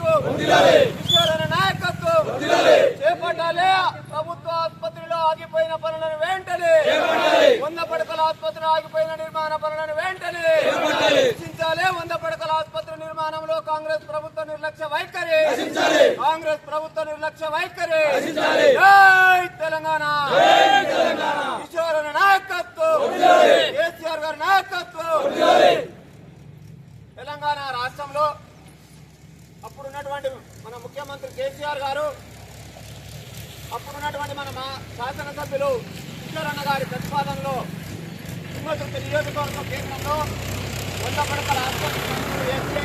నాయకత్వం. నాయకత్వం. చేపట్టాలి. ప్రభుత్వ ఆసుపత్రిలో ఆగిపోయిన పనులను వెంటనే. వంద పడకల ఆసుపత్రి ఆగిపోయిన నిర్మాణ పనులను వెంటనే. రక్షించాలి వంద పడకల ఆసుపత్రి నిర్మాణంలో కాంగ్రెస్ ప్రభుత్వ నిర్లక్ష్య వైఖరి. కాంగ్రెస్ ప్రభుత్వ నిర్లక్ష్య వైఖరి. తెలంగాణ. అనే నాయకత్వం. కేసీఆర్ గారి నాయకత్వం. తెలంగాణ రాష్ట్రంలో ముఖ్యమంత్రి కేసీఆర్ గారు అప్పుడున్నటువంటి మన మా శాసనసభ్యులు కిషోరన్న గారి ప్రతిపాదనలో తుంగతుర్తి నియోజకవర్గం కేంద్రంలో వంద పడకల ఆసుపత్రి చేసి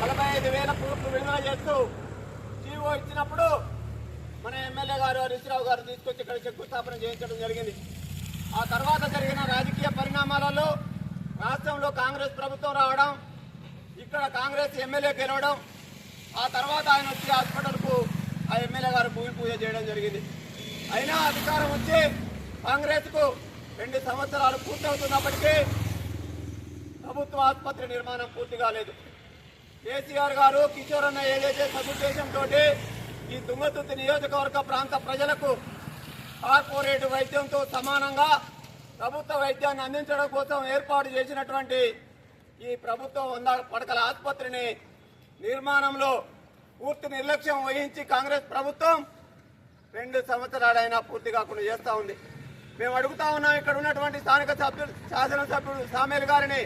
నలభై ఐదు వేల కోట్లు విడుదల చేస్తూ జీవో ఇచ్చినప్పుడు మన ఎమ్మెల్యే గారు హరీశ్రావు గారు తీసుకొచ్చి ఇక్కడ శంకుస్థాపన చేయించడం జరిగింది. ఆ తర్వాత జరిగిన రాజకీయ పరిణామాలలో రాష్ట్రంలో కాంగ్రెస్ ప్రభుత్వం రావడం ఇక్కడ కాంగ్రెస్ ఎమ్మెల్యే గెలవడం ఆ తర్వాత ఆయన వచ్చి హాస్పిటల్కు ఆ ఎమ్మెల్యే గారు భూమి పూజ చేయడం జరిగింది. అయినా అధికారం వచ్చి కాంగ్రెస్కు రెండు సంవత్సరాలు పూర్తవుతున్నప్పటికీ ప్రభుత్వ ఆసుపత్రి నిర్మాణం పూర్తి కాలేదు. కేసీఆర్ గారు కిషోర్ అన్న ఏదైతే సదుద్దేశంతో ఈ తుంగతుర్తి నియోజకవర్గ ప్రాంత ప్రజలకు కార్పొరేట్ వైద్యంతో సమానంగా ప్రభుత్వ వైద్యాన్ని అందించడం కోసం ఏర్పాటు చేసినటువంటి ఈ ప్రభుత్వం వంద పడకల ఆసుపత్రిని నిర్మాణంలో పూర్తి నిర్లక్ష్యం వహించి కాంగ్రెస్ ప్రభుత్వం రెండు సంవత్సరాలైనా పూర్తి కాకుండా చేస్తూ ఉంది. మేము అడుగుతా ఉన్నాం ఇక్కడ ఉన్నటువంటి స్థానిక సభ్యులు శాసనసభ్యుడు సామేల్ గారిని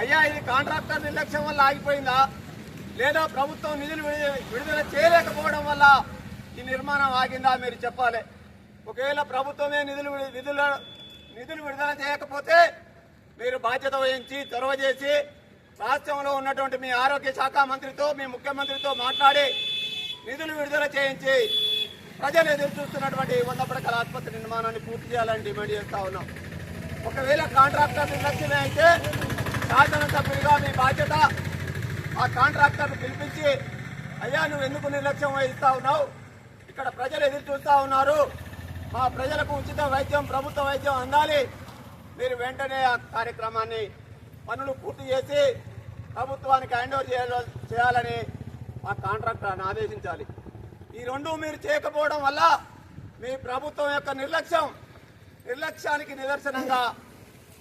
అయ్యా ఇది కాంట్రాక్టర్ నిర్లక్ష్యం వల్ల ఆగిపోయిందా? లేదా ప్రభుత్వం నిధులు విడుదల విడుదల చేయలేకపోవడం వల్ల ఈ నిర్మాణం ఆగిందా? మీరు చెప్పాలి. ఒకవేళ ప్రభుత్వమే నిధులు నిధుల నిధులు విడుదల చేయకపోతే మీరు బాధ్యత వహించి చొరవ చేసి రాష్ట్రంలో ఉన్నటువంటి మీ ఆరోగ్య శాఖ మంత్రితో మీ ముఖ్యమంత్రితో మాట్లాడి నిధులు విడుదల చేయించి ప్రజలు ఎదురు చూస్తున్నటువంటి వంద పడకల ఆసుపత్రి నిర్మాణాన్ని పూర్తి చేయాలని డిమాండ్ చేస్తా ఉన్నాం. ఒకవేళ కాంట్రాక్టర్ నిర్లక్ష్యమే అయితే శాసనసభ్యులుగా మీ బాధ్యత ఆ కాంట్రాక్టర్ను పిలిపించి అయ్యా నువ్వు ఎందుకు నిర్లక్ష్యం వహిస్తా ఉన్నావు? ఇక్కడ ప్రజలు ఎదురు చూస్తూ ఉన్నారు. మా ప్రజలకు ఉచిత వైద్యం ప్రభుత్వ వైద్యం అందాలి. మీరు వెంటనే ఆ కార్యక్రమాన్ని పనులు పూర్తి చేసి ప్రభుత్వానికి హ్యాండ్ ఓవర్ చేయాలని మా కాంట్రాక్టర్ని ఆదేశించాలి. ఈ రెండు మీరు చేయకపోవడం వల్ల మీ ప్రభుత్వం యొక్క నిర్లక్ష్యం నిర్లక్ష్యానికి నిదర్శనంగా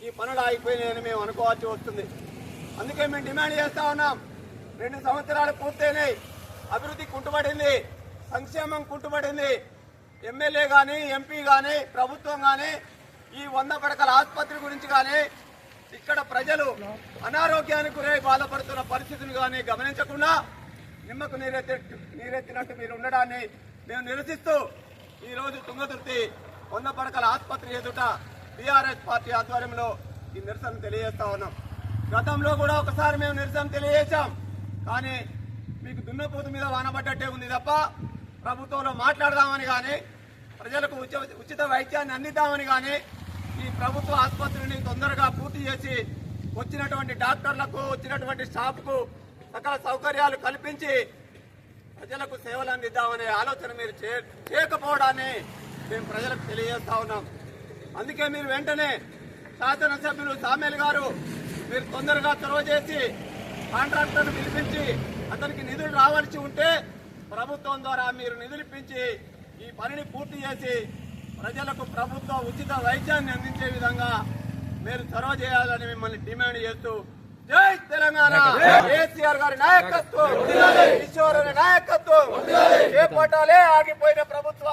ఈ పనులు ఆగిపోయినాయని మేము అనుకోవాల్సి వస్తుంది. అందుకే మేము డిమాండ్ చేస్తా ఉన్నాం. రెండు సంవత్సరాలు పూర్తయినాయి. అభివృద్ధి కుంటుపడింది. సంక్షేమం కుంటుపడింది. ఎమ్మెల్యే కానీ ఎంపీ కానీ ప్రభుత్వం కానీ ఈ వంద పడకల ఆసుపత్రి గురించి కానీ ఇక్కడ ప్రజలు అనారోగ్యానికి గురై బాధపడుతున్న పరిస్థితిని కానీ గమనించకుండా నిమ్మకు నీరెత్తి నీరెత్తినట్టు మీరు ఉండడాన్ని మేము నిరసిస్తూ ఈరోజు తుంగతుర్తి వంద పడకల ఆసుపత్రి ఎదుట బీఆర్ఎస్ పార్టీ ఆధ్వర్యంలో ఈ నిరసన తెలియజేస్తా ఉన్నాం. గతంలో కూడా ఒకసారి మేము నిరసన తెలియజేశాం. కానీ మీకు దున్నపోతు మీద వానబడ్డట్టే ఉంది తప్ప ప్రభుత్వంలో మాట్లాడదామని కానీ ప్రజలకు ఉచిత ఉచిత వైద్యాన్ని అందిద్దామని కానీ ఈ ప్రభుత్వ ఆసుపత్రిని తొందరగా పూర్తి చేసి వచ్చినటువంటి డాక్టర్లకు వచ్చినటువంటి స్టాఫ్కు సకల సౌకర్యాలు కల్పించి ప్రజలకు సేవలు అందిద్దామనే ఆలోచన మీరు చేయకపోవడాన్ని మేము ప్రజలకు తెలియజేస్తా ఉన్నాం. అందుకే మీరు వెంటనే శాసనసభ్యులు సామేల్ గారు మీరు తొందరగా చొరవ చేసి కాంట్రాక్టర్ను పిలిపించి అతనికి నిధులు రావాల్సి ఉంటే ప్రభుత్వం ద్వారా మీరు నిధులు ఇప్పించి ఈ పనిని పూర్తి చేసి ప్రజలకు ప్రభుత్వ ఉచిత వైద్యాన్ని అందించే విధంగా మీరు చొరవ చేయాలని మిమ్మల్ని డిమాండ్ చేస్తూ జై తెలంగాణ. కేసీఆర్ గారి నాయకత్వం. గారి నాయకత్వం. చేపట్టాలే ఆగిపోయిన ప్రభుత్వ